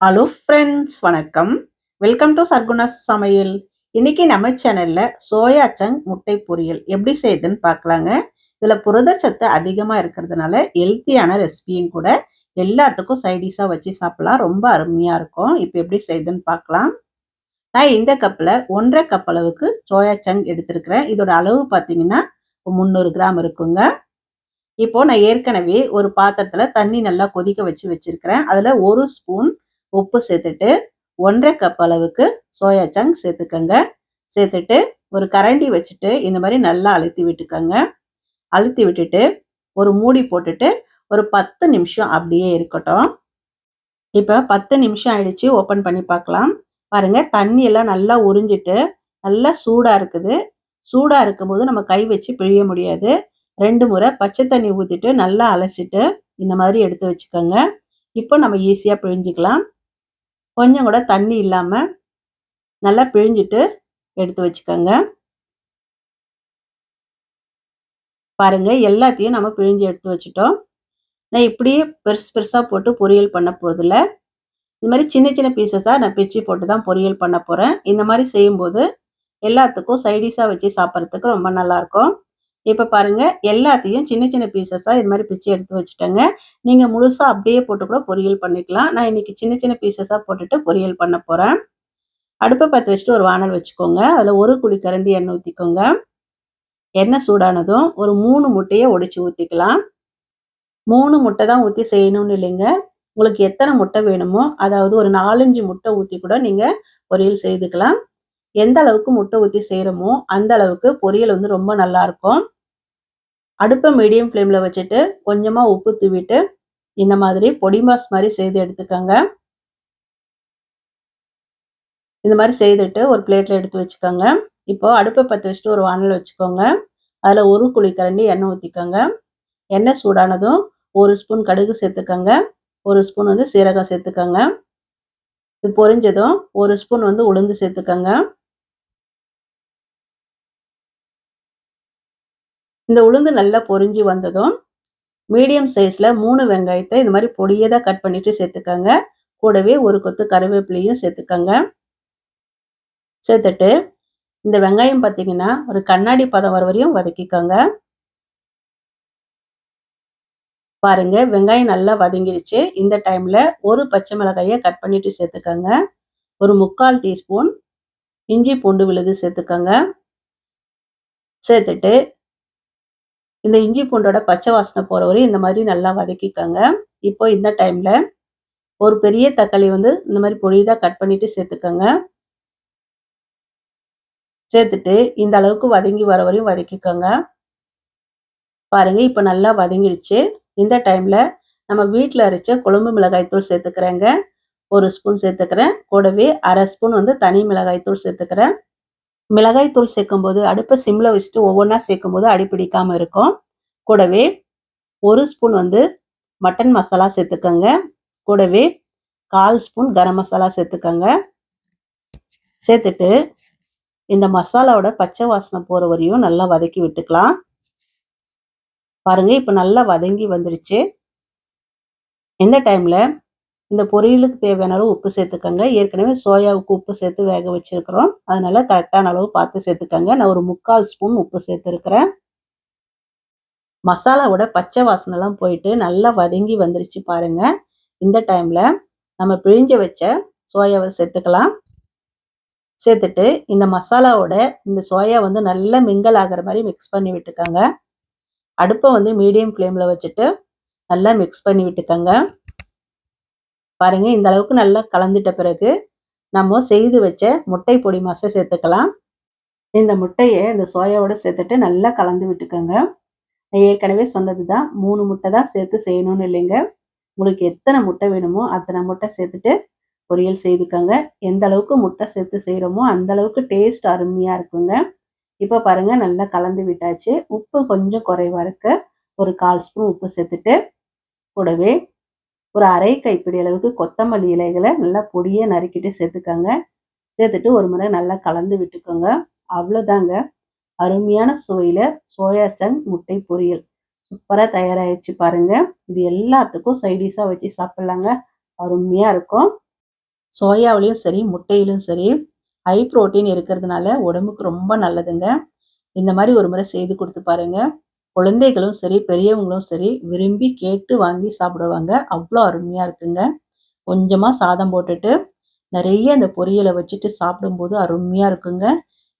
Hello friends வணக்கம். Welcome to சர்க்குணஸ் சமையல் இன்னைக்கு நம்ம சேனலில் சோயா சங் முட்டை பொரியல் எப்படி செய்யுதுன்னு பார்க்கலாங்க. இதில் புரதச்சத்து அதிகமாக இருக்கிறதுனால ஹெல்த்தியான ரெசிபியும் கூட எல்லாத்துக்கும் சைடிஷாக வச்சு சாப்பிடலாம். ரொம்ப அருமையாக இருக்கும். இப்போ எப்படி செய்யுதுன்னு பார்க்கலாம். நான் இந்த கப்பில் ஒன்றரை கப் அளவுக்கு சோயா சங் எடுத்திருக்கிறேன். இதோட அளவு பார்த்தீங்கன்னா முந்நூறு கிராம் இருக்குங்க. இப்போ நான் ஏற்கனவே ஒரு பாத்திரத்தில் தண்ணி நல்லா கொதிக்க வச்சு வச்சிருக்கிறேன். அதில் ஒரு ஸ்பூன் உப்பு சேர்த்துட்டு ஒன்றரை கப் அளவுக்கு சோயா சங்க் சேர்த்துக்கங்க. சேர்த்துட்டு ஒரு கரண்டி வச்சுட்டு இந்த மாதிரி நல்லா அழுத்தி விட்டுக்கோங்க. அழுத்தி விட்டுட்டு ஒரு மூடி போட்டுட்டு ஒரு பத்து நிமிஷம் அப்படியே இருக்கட்டும். இப்போ பத்து நிமிஷம் ஆயிடுச்சு ஓப்பன் பண்ணி பார்க்கலாம். பாருங்கள் தண்ணியெல்லாம் நல்லா உறிஞ்சிட்டு நல்லா சூடாக இருக்குது. சூடாக இருக்கும்போது நம்ம கை வச்சு பிழிய முடியாது. ரெண்டு முறை பச்சை தண்ணி ஊற்றிட்டு நல்லா அலசிட்டு இந்த மாதிரி எடுத்து வச்சுக்கோங்க. இப்போ நம்ம ஈஸியாக பிழிஞ்சிக்கலாம். கொஞ்சம் கூட தண்ணி இல்லாமல் நல்லா பிழிஞ்சிட்டு எடுத்து வச்சுக்கோங்க. பாருங்கள் எல்லாத்தையும் நம்ம பிழிஞ்சு எடுத்து வச்சுட்டோம். நான் இப்படியே பெருசு பெருசாக போட்டு பொரியல் பண்ண போதில் இந்த மாதிரி சின்ன சின்ன பீசஸாக நான் பிச்சு போட்டு தான் பொரியல் பண்ண போகிறேன் இந்த மாதிரி செய்யும்போது எல்லாத்துக்கும் சைடிஷாக வச்சு சாப்பிட்றதுக்கு ரொம்ப நல்லாயிருக்கும் இப்போ பாருங்கள் எல்லாத்தையும் சின்ன சின்ன பீசஸாக இது மாதிரி பிச்சு எடுத்து வச்சுட்டேங்க. நீங்கள் முழுசாக அப்படியே போட்டு கூட பொரியல் பண்ணிக்கலாம். நான் இன்றைக்கி சின்ன சின்ன பீசஸாக போட்டுட்டு பொரியல் பண்ண போகிறேன் அடுப்பை பற்ற வச்சுட்டு ஒரு வானல் வச்சுக்கோங்க. அதில் ஒரு குழி கரண்டி எண்ணெய் ஊற்றிக்கோங்க எண்ணெய் சூடானதும் ஒரு மூணு முட்டையை ஒடிச்சு ஊற்றிக்கலாம் மூணு முட்டை தான் ஊற்றி செய்யணும்னு இல்லைங்க. உங்களுக்கு எத்தனை முட்டை வேணுமோ அதாவது ஒரு நாலஞ்சு முட்டை ஊற்றி கூட நீங்கள் பொரியல் செய்துக்கலாம். எந்த அளவுக்கு முட்டை ஊற்றி செய்கிறோமோ அந்த அளவுக்கு பொரியல் வந்து ரொம்ப நல்லா இருக்கும் அடுப்பை மீடியம் ஃப்ளேமில் வச்சுட்டு கொஞ்சமாக உப்பு தூவிட்டு இந்த மாதிரி பொடி மாஸ் மாதிரி செய்து எடுத்துக்கோங்க. இந்த மாதிரி செய்துட்டு ஒரு பிளேட்டில் எடுத்து வச்சுக்கோங்க. இப்போ அடுப்பை பற்ற வச்சுட்டு ஒரு வானல் வச்சுக்கோங்க. அதில் ஒரு குழிக்கரண்டி எண்ணெய் ஊற்றிக்கோங்க எண்ணெய் சூடானதும் ஒரு ஸ்பூன் கடுகு சேர்த்துக்கோங்க. ஒரு ஸ்பூன் வந்து சீரகம் சேர்த்துக்கோங்க. இது பொரிஞ்சதும் ஒரு ஸ்பூன் வந்து உளுந்து சேர்த்துக்கோங்க. இந்த உளுந்து நல்லா பொரிஞ்சு வந்ததும் மீடியம் சைஸில் மூணு வெங்காயத்தை இந்த மாதிரி பொடியதாக கட் பண்ணிவிட்டு சேர்த்துக்கோங்க. கூடவே ஒரு கொத்து கருவேப்பிலையும் சேர்த்துக்கோங்க. சேர்த்துட்டு இந்த வெங்காயம் பார்த்தீங்கன்னா ஒரு கண்ணாடி பதம் வர வரையும் வதக்கிக்கோங்க. பாருங்க வெங்காயம் நல்லா வதங்கிடுச்சு. இந்த டைமில் ஒரு பச்சை மிளகாயை கட் பண்ணிட்டு சேர்த்துக்கோங்க. ஒரு முக்கால் டீஸ்பூன் இஞ்சி பூண்டு விழுது சேர்த்துக்கோங்க. சேர்த்துட்டு இந்த இஞ்சி பூண்டோட பச்சை வாசனை போகிற வரையும் இந்த மாதிரி நல்லா வதக்கிக்கோங்க. இப்போ இந்த டைமில் ஒரு பெரிய தக்காளி வந்து இந்த மாதிரி பொழிதாக கட் பண்ணிட்டு சேர்த்துக்கோங்க. சேர்த்துட்டு இந்த அளவுக்கு வதங்கி வர வரையும் வதக்கிக்கோங்க. பாருங்க இப்போ நல்லா வதங்கிடுச்சு. இந்த டைமில் நம்ம வீட்டில் அரைச்ச குழம்பு மிளகாய் தூள் சேர்த்துக்கிறேங்க. ஒரு ஸ்பூன் சேர்த்துக்கிறேன். கூடவே அரை ஸ்பூன் வந்து தனி மிளகாய்த்தூள் சேர்த்துக்கிறேன். மிளகாய்த்தூள் சேர்க்கும்போது அடுப்பை சிம்மில் வச்சுட்டு ஒவ்வொன்றா சேர்க்கும்போது அடிப்பிடிக்காமல் இருக்கும். கூடவே ஒரு ஸ்பூன் வந்து மட்டன் மசாலா சேர்த்துக்கோங்க. கூடவே கால் ஸ்பூன் கரம் மசாலா சேர்த்துக்கோங்க. சேர்த்துட்டு இந்த மசாலாவோட பச்சை வாசனை போகிற வரையும் நல்லா வதக்கி விட்டுக்கலாம். பாருங்கள் இப்போ நல்லா வதங்கி வந்துடுச்சு இந்த டைமில் இந்த பொரியலுக்கு தேவையான அளவு உப்பு சேர்த்துக்கோங்க. ஏற்கனவே சோயாவுக்கு உப்பு சேர்த்து வேக வச்சுருக்குறோம். அதனால கரெக்டான அளவு பார்த்து சேர்த்துக்கோங்க. நான் ஒரு முக்கால் ஸ்பூன் உப்பு சேர்த்துருக்குறேன். மசாலாவோட பச்சை வாசனைலாம் போயிட்டு நல்லா வதங்கி வந்துருச்சு பாருங்க. இந்த டைமில் நம்ம பிழிஞ்ச வச்ச சோயாவை சேர்த்துக்கலாம். சேர்த்துட்டு இந்த மசாலாவோட இந்த சோயா வந்து நல்லா மிங்கல் ஆகிற மாதிரி மிக்ஸ் பண்ணி விட்டுக்கோங்க. அடுப்பை வந்து மீடியம் ஃப்ளேமில் வச்சுட்டு நல்லா மிக்ஸ் பண்ணி விட்டுக்கோங்க. பாருங்க இந்த அளவுக்கு நல்லா கலந்துட்ட பிறகு நம்ம செய்து வச்ச முட்டை பொடி மாசை சேர்த்துக்கலாம். இந்த முட்டையை இந்த சோயாவோட சேர்த்துட்டு நல்லா கலந்து விட்டுக்கோங்க. ஏற்கனவே சொன்னது தான் மூணு முட்டை தான் சேர்த்து செய்யணும்னு இல்லைங்க. உங்களுக்கு எத்தனை முட்டை வேணுமோ அத்தனை முட்டை சேர்த்துட்டு பொரியல் செய்துக்கோங்க. எந்த அளவுக்கு முட்டை சேர்த்து செய்கிறோமோ அந்த அளவுக்கு டேஸ்ட் அருமையாக இருக்குங்க. இப்போ பாருங்க நல்லா கலந்து விட்டாச்சு. உப்பு கொஞ்சம் குறைவா இருக்கு. ஒரு கால் ஸ்பூன் உப்பு சேர்த்துட்டு கூடவே ஒரு அரை கைப்பிடி அளவுக்கு கொத்தமல்லி இலைகளை நல்லா பொடியை நறுக்கிட்டு சேர்த்துக்கோங்க. சேர்த்துட்டு ஒரு முறை நல்லா கலந்து விட்டுக்கோங்க. அவ்வளோதாங்க. அருமையான சுவையில் சோயா சங் முட்டை பொரியல். சூப்பராக தயாராகிடுச்சு பாருங்க. இது எல்லாத்துக்கும் சைடிஷாக வச்சு சாப்பிட்லாங்க. அருமையாக இருக்கும். சோயாவிலையும் சரி முட்டையிலும் சரி ஹை ப்ரோட்டீன் இருக்கிறதுனால உடம்புக்கு ரொம்ப நல்லதுங்க. இந்த மாதிரி ஒரு முறை செய்து கொடுத்து பாருங்க. குழந்தைகளும் சரி பெரியவங்களும் சரி விரும்பி கேட்டு வாங்கி சாப்பிடுவாங்க. அவ்வளோ அருமையாக இருக்குங்க. கொஞ்சமாக சாதம் போட்டுட்டு நிறைய இந்த பொரியலை வச்சுட்டு சாப்பிடும்போது அருமையாக இருக்குங்க.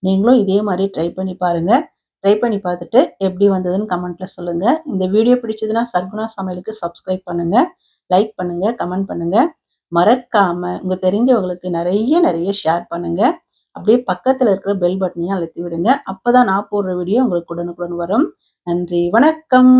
நீங்களும் இதே மாதிரி ட்ரை பண்ணி பாருங்கள் ட்ரை பண்ணி பார்த்துட்டு எப்படி வந்ததுன்னு கமெண்ட்டில் சொல்லுங்கள் இந்த வீடியோ பிடிச்சதுன்னா சர்க்குணா சமையலுக்கு சப்ஸ்கிரைப் பண்ணுங்கள் லைக் பண்ணுங்கள் கமெண்ட் பண்ணுங்கள் மறக்காமல் உங்கள் தெரிஞ்சவங்களுக்கு நிறைய நிறைய ஷேர் பண்ணுங்கள் அப்படியே பக்கத்தில் இருக்கிற பெல் பட்டனையும் அழுத்தி விடுங்க. அப்போ தான் நான் போடுற வீடியோ உங்களுக்கு உடனுக்குடன் வரும். நன்றி வணக்கம்.